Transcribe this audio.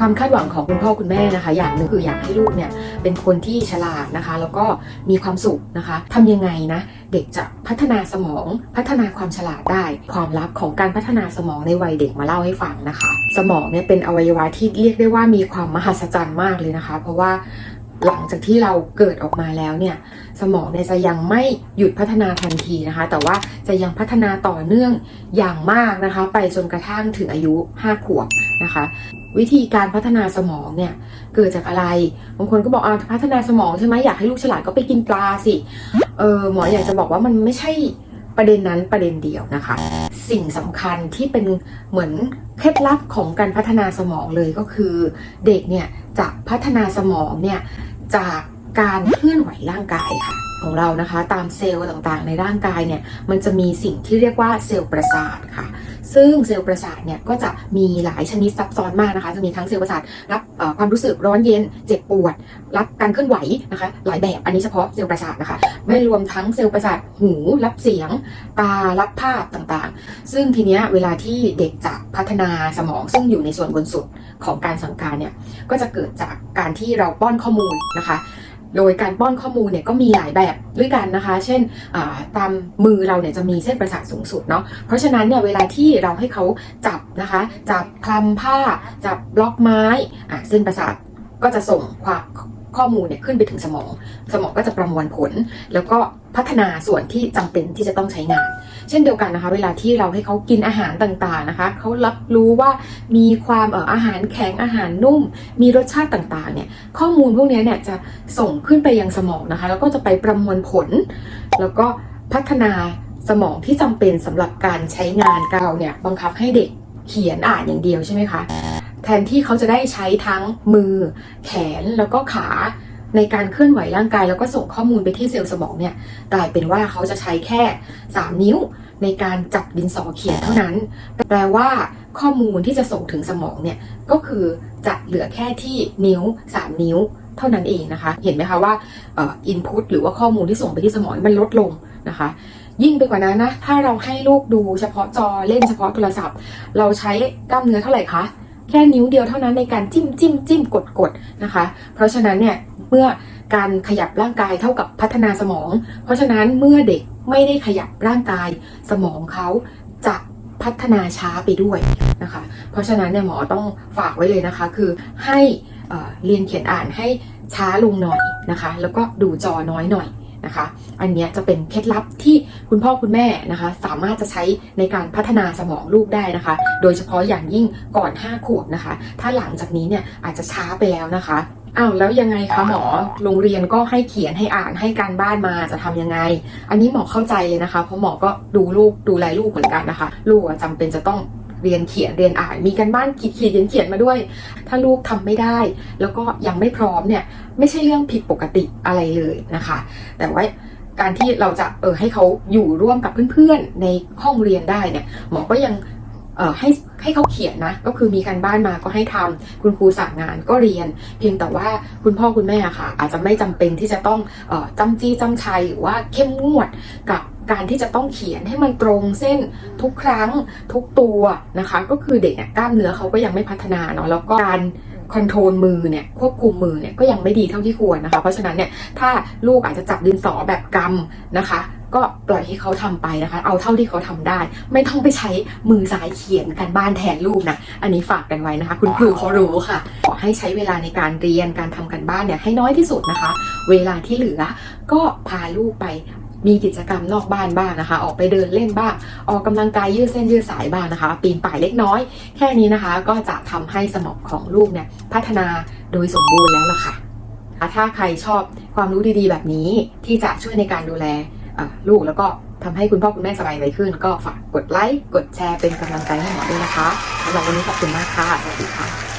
ความคาดหวังของคุณพ่อคุณแม่นะคะ อย่างหนึ่งคืออยากให้ลูกเนี่ยเป็นคนที่ฉลาดนะคะ แล้วก็มีความสุขนะคะทำยังไงนะ เด็กจะพัฒนาสมองพัฒนาความฉลาดได้ ความลับของการพัฒนาสมองในวัยเด็กมาเล่าให้ฟังนะคะ สมองเนี่ยเป็นอวัยวะที่เรียกได้ว่ามีความมหัศจรรย์มากเลยนะคะ เพราะว่า หลังจากที่เราเกิดออกมาแล้วเนี่ยสมองเนี่ยจะยังไม่หยุดพัฒนาทันทีนะคะ แต่ว่าจะยังพัฒนาต่อเนื่องอย่างมากนะคะ ไปจนกระทั่งถึงอายุ 5 ขวบนะคะ วิธีการพัฒนาสมองเนี่ยเกิดจากอะไรบางคนก็บอกอ่าพัฒนาสมองใช่ไหมอยากให้ลูกฉลาดก็ไปกินปลาสิเออหมออยากจะบอกว่ามันไม่ใช่ประเด็นนั้นประเด็นเดียวนะคะ สิ่งสำคัญที่เป็นเหมือนเคล็ดลับของการพัฒนาสมองเลยก็คือ เด็กเนี่ยจะพัฒนาสมองเนี่ย จากการเคลื่อนไหวร่างกายค่ะของเรานะคะ ตามเซลล์ต่างๆ ในร่างกายเนี่ย มันจะมีสิ่งที่เรียกว่าเซลล์ประสาทค่ะ ซึ่งเซลล์ประสาทเนี่ยก็จะมีหลายชนิดซับซ้อนมากนะคะ จะมีทั้งเซลล์ประสาทรับความรู้สึกร้อนเย็น เจ็บปวด รับการเคลื่อนไหวนะคะ หลายแบบ อันนี้เฉพาะเซลล์ประสาทนะคะ ไม่รวมทั้งเซลล์ประสาทหูรับเสียง ตา รับภาพต่างๆ ซึ่งทีเนี้ยเวลาที่เด็กจะพัฒนาสมอง ซึ่งอยู่ในส่วนบนสุดของการสั่งการเนี่ย ก็จะเกิดจากการที่เราป้อนข้อมูลนะคะ โดยการป้อนข้อมูลเนี่ยก็มีหลายแบบด้วยกันนะคะ เช่นตามมือเราเนี่ยจะมีเส้นประสาทสูงสุดเนาะ เพราะฉะนั้นเนี่ยเวลาที่เราให้เขาจับนะคะ จับคลำผ้า จับบล็อกไม้เส้นประสาทก็จะส่งความ ข้อมูลเนี่ยขึ้นไปถึงสมอง สมองก็จะประมวลผล แล้วก็พัฒนาส่วนที่จำเป็นที่จะต้องใช้งาน เช่นเดียวกันนะคะ เวลาที่เราให้เขากินอาหารต่างๆนะคะเขารับรู้ว่ามีความเอ่ออาหารแข็งอาหารนุ่ม มีรสชาติต่างๆเนี่ยข้อมูลพวกนี้เนี่ยจะส่งขึ้นไปยังสมองนะคะ แล้วก็จะไปประมวลผล แล้วก็พัฒนาสมองที่จำเป็นสำหรับการใช้งานเราเนี่ยบังคับให้เด็กเขียนอ่านอย่างเดียวใช่ไหมคะ ทนที่เขาจะได้ใช้ทั้งมือ แขนแล้วก็ขาในการเคลื่อนไหวร่างกายแล้วก็ส่งข้อมูลไปที่เซลล์สมองเนี่ยกลายเป็นว่าเขาจะใช้แค่ 3 นิ้วในการจับดินสอเขียนเท่านั้น แปลว่าข้อมูลที่จะส่งถึงสมองเนี่ยก็คือจะเหลือแค่ที่นิ้ว 3 นิ้วเท่านั้นเองนะคะ เห็นไหมคะว่าอินพุตหรือว่าข้อมูลที่ส่งไปที่สมองมันลดลงนะคะ ยิ่งไปกว่านั้นนะถ้าเราให้ลูกดูเฉพาะจอเล่นเฉพาะโทรศัพท์ เราใช้กล้ามเนื้อเท่าไหร่คะ แค่นิ้วเดียวเท่านั้นในการจิ้มจิ้มจิ้มกดกดนะคะ เพราะฉะนั้นเนี่ยเมื่อการขยับร่างกายเท่ากับพัฒนาสมอง เพราะฉะนั้นเมื่อเด็กไม่ได้ขยับร่างกายสมองเขาจะพัฒนาช้าไปด้วยนะคะ เพราะฉะนั้นเนี่ยหมอต้องฝากไว้เลยนะคะ คือให้เอ่อเรียนเขียนอ่านให้ช้าลงหน่อยนะคะ แล้วก็ดูจอน้อยหน่อย นะคะ อันเนี้ยจะเป็นเคล็ดลับที่คุณพ่อคุณแม่นะคะ สามารถจะใช้ในการพัฒนาสมองลูกได้นะคะ โดยเฉพาะอย่างยิ่งก่อน 5 ขวบนะคะ ถ้าหลังจากนี้เนี่ยอาจจะช้าไปแล้วนะคะอ้าวแล้วยังไงคะหมอโรงเรียนก็ให้เขียนให้อ่านให้การบ้านมาจะทำยังไง อันนี้หมอเข้าใจเลยนะคะ เพราะหมอก็ดูลูกดูแลลูกเหมือนกันนะคะ ลูกอะจำเป็นจะต้อง เรียนเขียนเรียนอ่านมีการบ้านขีดเขียนเขียนมาด้วย ถ้าลูกทำไม่ได้ แล้วก็ยังไม่พร้อมเนี่ยไม่ใช่เรื่องผิดปกติอะไรเลยนะคะ แต่ว่าการที่เราจะเออให้เขาอยู่ร่วมกับเพื่อนๆในห้องเรียนได้เนี่ยหมอก็ยัง ให้ให้เขาเขียนนะ ก็คือมีการบ้านมาก็ให้ทำคุณครูสั่งงานก็เรียน เพียงแต่ว่าคุณพ่อคุณแม่ค่ะ อาจจะไม่จำเป็นที่จะต้องออจำจี้จำชัยหรือว่าเข้มงวดกับการที่จะต้องเขียนให้มันตรงเส้นทุกครั้งทุกตัวนะคะ ก็คือเด็กเนี่ยกล้ามเนื้อเขาก็ยังไม่พัฒนาเนาะแล้วก็การคอนโทรลมือเนี่ยควบคุมมือเนี่ยก็ยังไม่ดีเท่าที่ควรนะคะ เพราะฉะนั้นเนี่ยถ้าลูกอาจจะจับดินสอแบบกำนะคะ ก็ปล่อยให้เขาทำไปนะคะ เอาเท่าที่เขาทำได้ ไม่ต้องไปใช้มือซ้ายเขียนการบ้านแทนลูกนะ อันนี้ฝากกันไว้นะคะ คุณครูเขารู้ค่ะ ขอให้ใช้เวลาในการเรียนการทำกันบ้านเนี่ยให้น้อยที่สุดนะคะ เวลาที่เหลือก็พาลูกไปมีกิจกรรมนอกบ้านบ้างนะคะ ออกไปเดินเล่นบ้าง ออกกำลังกายยืดเส้นยืดสายบ้างนะคะ ปีนป่ายเล็กน้อย แค่นี้นะคะ ก็จะทำให้สมองของลูกเนี่ยพัฒนาโดยสมบูรณ์แล้วล่ะค่ะถ้าใครชอบความรู้ดีๆ แบบนี้ที่จะช่วยในการดูแล ลูกแล้วก็ทำให้คุณพ่อคุณแม่สบายใจขึ้น ก็ฝากกดไลค์กดแชร์เป็นกำลังใจให้หมอด้วยนะคะสำหรับวันนี้ขอบคุณมากค่ะสวัสดีค่ะ